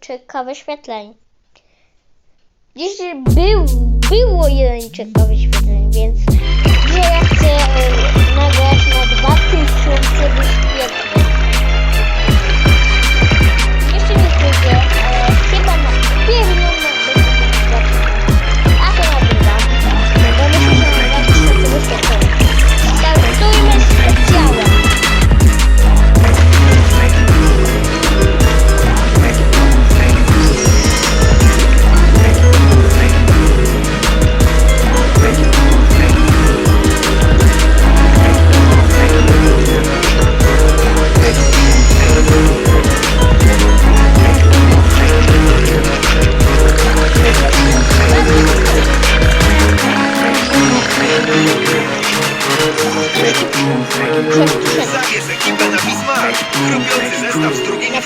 ciekawe świetlenie. Dziś był, było jeden ciekawe świetlenie, więc...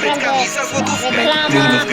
naprawdę reklama.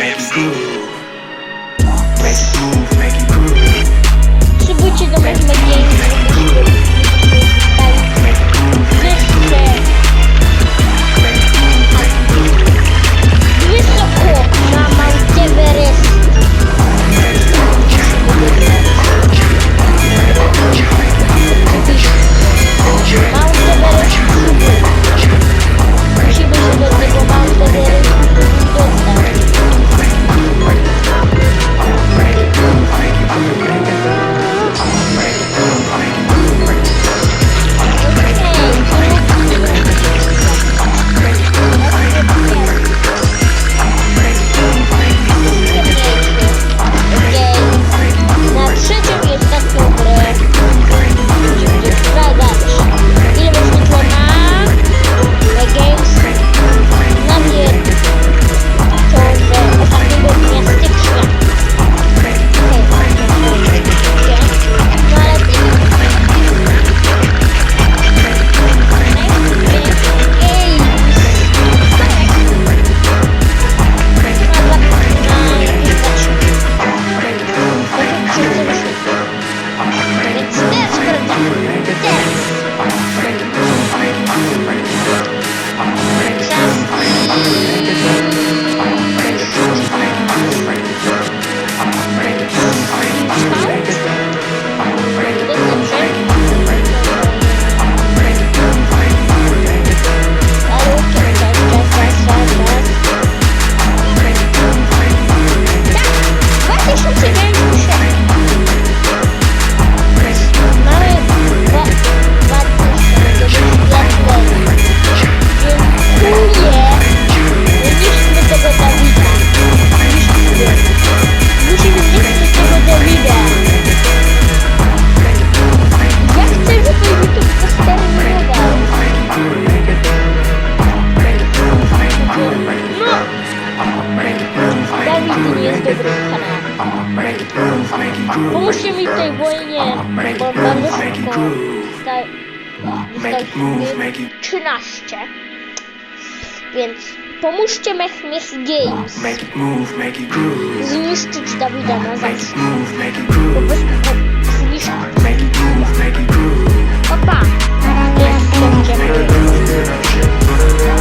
Daj mi tu miejsce do kanału. Pomóżcie mi w tej wojnie, bo mam już tylko 13. Więc pomóżcie Mech Mech Games zniszczyć Dawida na zawsze.